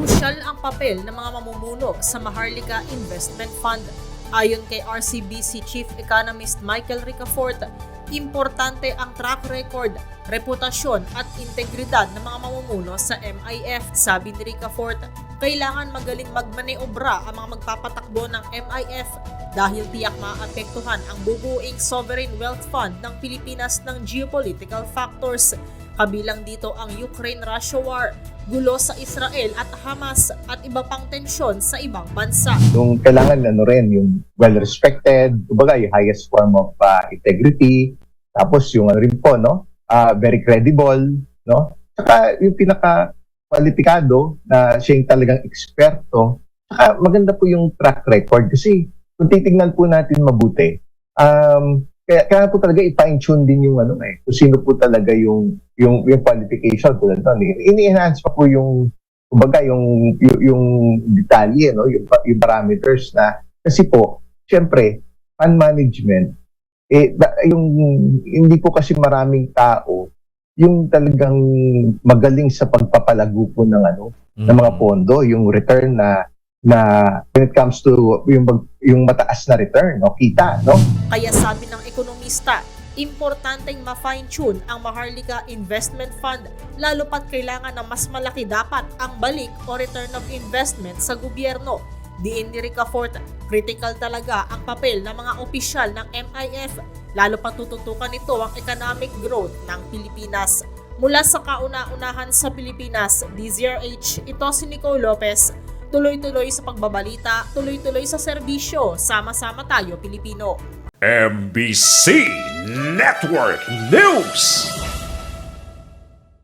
Krusyal ang papel ng mga mamumuno sa Maharlika Investment Fund. Ayon kay RCBC Chief Economist Michael Ricafort, importante ang track record, reputasyon at integridad ng mga mamumuno sa MIF. Sabi ni Ricafort, kailangan magaling magmaneobra ang mga magpapatakbo ng MIF dahil tiyak maapektuhan ang bubuing sovereign wealth fund ng Pilipinas ng geopolitical factors. Kabilang dito ang Ukraine-Russia war, gulo sa Israel at Hamas at iba pang tensyon sa ibang bansa. yung kailangan ano rin, yung well-respected, kumbaga yung highest form of uh, integrity, tapos yung ano rin po, no? Ah, very credible, no? Saka yung pinaka kwalipikado na siya yung talagang eksperto. Saka maganda po yung track record kasi kung titignan po natin mabuti, um, kaya, kaya po talaga i-fine-tune din yung ano eh, kung sino po talaga yung yung, yung qualification tulad doon. Ini-enhance pa po yung kumbaga yung yung, yung detalye no yung, yung parameters na kasi po syempre fund management eh da- yung hindi po kasi maraming tao yung talagang magaling sa pagpapalago po ng ano ng mga pondo yung return na na when it comes to yung yung mataas na return no kita no Kaya sabi ng ekonomista, importanteng ma-fine-tune ang Maharlika Investment Fund lalo pat kailangan na mas malaki dapat ang balik o return of investment sa gobyerno. Diin ni Ricafort, critical talaga ang papel ng mga opisyal ng MIF lalo pa tututukan nito ang economic growth ng Pilipinas. Mula sa kauna-unahan sa Pilipinas, DZRH, ito si Nicole Lopez, tuloy-tuloy sa pagbabalita, tuloy-tuloy sa serbisyo, sama-sama tayo Pilipino. MBC Network News.